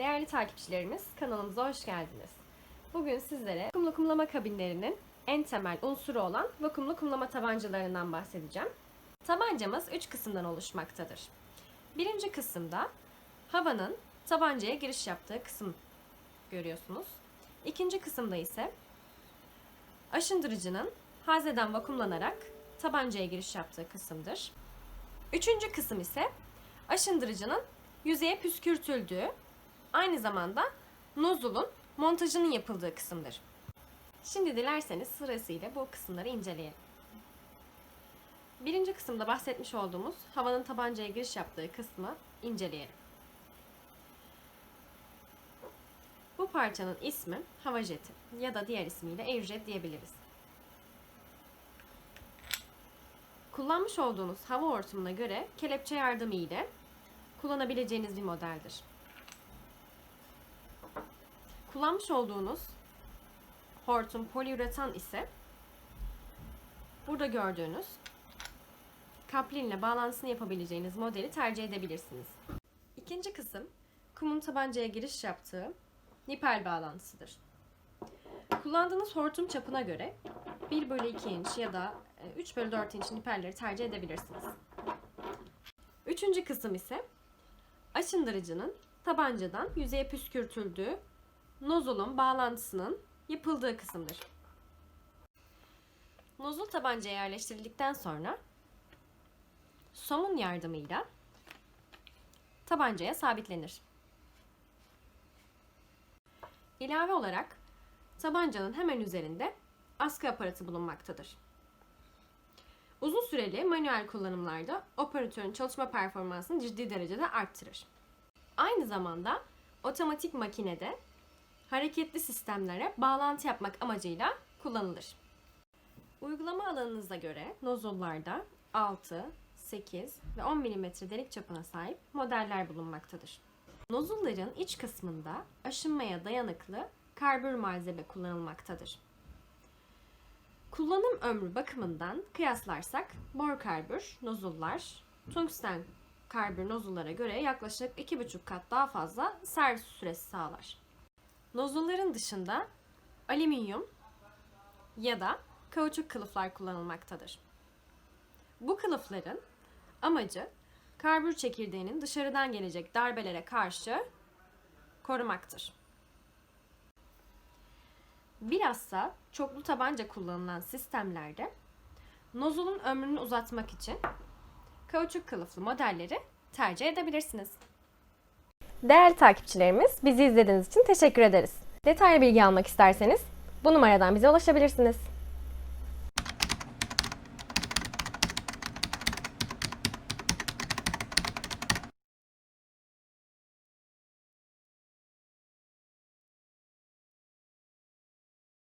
Değerli takipçilerimiz kanalımıza hoş geldiniz. Bugün sizlere vakumlu kumlama kabinlerinin en temel unsuru olan vakumlu kumlama tabancalarından bahsedeceğim. Tabancamız 3 kısımdan oluşmaktadır. Birinci kısımda havanın tabancaya giriş yaptığı kısım görüyorsunuz. İkinci kısımda ise aşındırıcının hazneden vakumlanarak tabancaya giriş yaptığı kısımdır. Üçüncü kısım ise aşındırıcının yüzeye püskürtüldüğü, aynı zamanda nozulun montajının yapıldığı kısımdır. Şimdi dilerseniz sırasıyla bu kısımları inceleyelim. Birinci kısımda bahsetmiş olduğumuz havanın tabancaya giriş yaptığı kısmı inceleyelim. Bu parçanın ismi hava jeti ya da diğer ismiyle airjet diyebiliriz. Kullanmış olduğunuz hava hortumuna göre kelepçe yardımı ile kullanabileceğiniz bir modeldir. Kullanmış olduğunuz hortum poliüretan ise burada gördüğünüz kaplinle bağlantısını yapabileceğiniz modeli tercih edebilirsiniz. İkinci kısım kumun tabancaya giriş yaptığı nipel bağlantısıdır. Kullandığınız hortum çapına göre 1 bölü 2 inç ya da 3 bölü 4 inç nipelleri tercih edebilirsiniz. Üçüncü kısım ise aşındırıcının tabancadan yüzeye püskürtüldüğü nozulun bağlantısının yapıldığı kısımdır. Nozul tabancaya yerleştirildikten sonra somun yardımıyla tabancaya sabitlenir. İlave olarak tabancanın hemen üzerinde askı aparatı bulunmaktadır. Uzun süreli manuel kullanımlarda operatörün çalışma performansını ciddi derecede arttırır. Aynı zamanda otomatik makinede hareketli sistemlere bağlantı yapmak amacıyla kullanılır. Uygulama alanınıza göre nozullarda 6, 8 ve 10 mm delik çapına sahip modeller bulunmaktadır. Nozulların iç kısmında aşınmaya dayanıklı karbür malzeme kullanılmaktadır. Kullanım ömrü bakımından kıyaslarsak bor karbür nozullar tungsten karbür nozullara göre yaklaşık 2,5 kat daha fazla servis süresi sağlar. Nozulların dışında alüminyum ya da kauçuk kılıflar kullanılmaktadır. Bu kılıfların amacı karbür çekirdeğinin dışarıdan gelecek darbelere karşı korumaktır. Bilhassa çoklu tabanca kullanılan sistemlerde nozulun ömrünü uzatmak için kauçuk kılıflı modelleri tercih edebilirsiniz. Değerli takipçilerimiz, bizi izlediğiniz için teşekkür ederiz. Detaylı bilgi almak isterseniz bu numaradan bize ulaşabilirsiniz.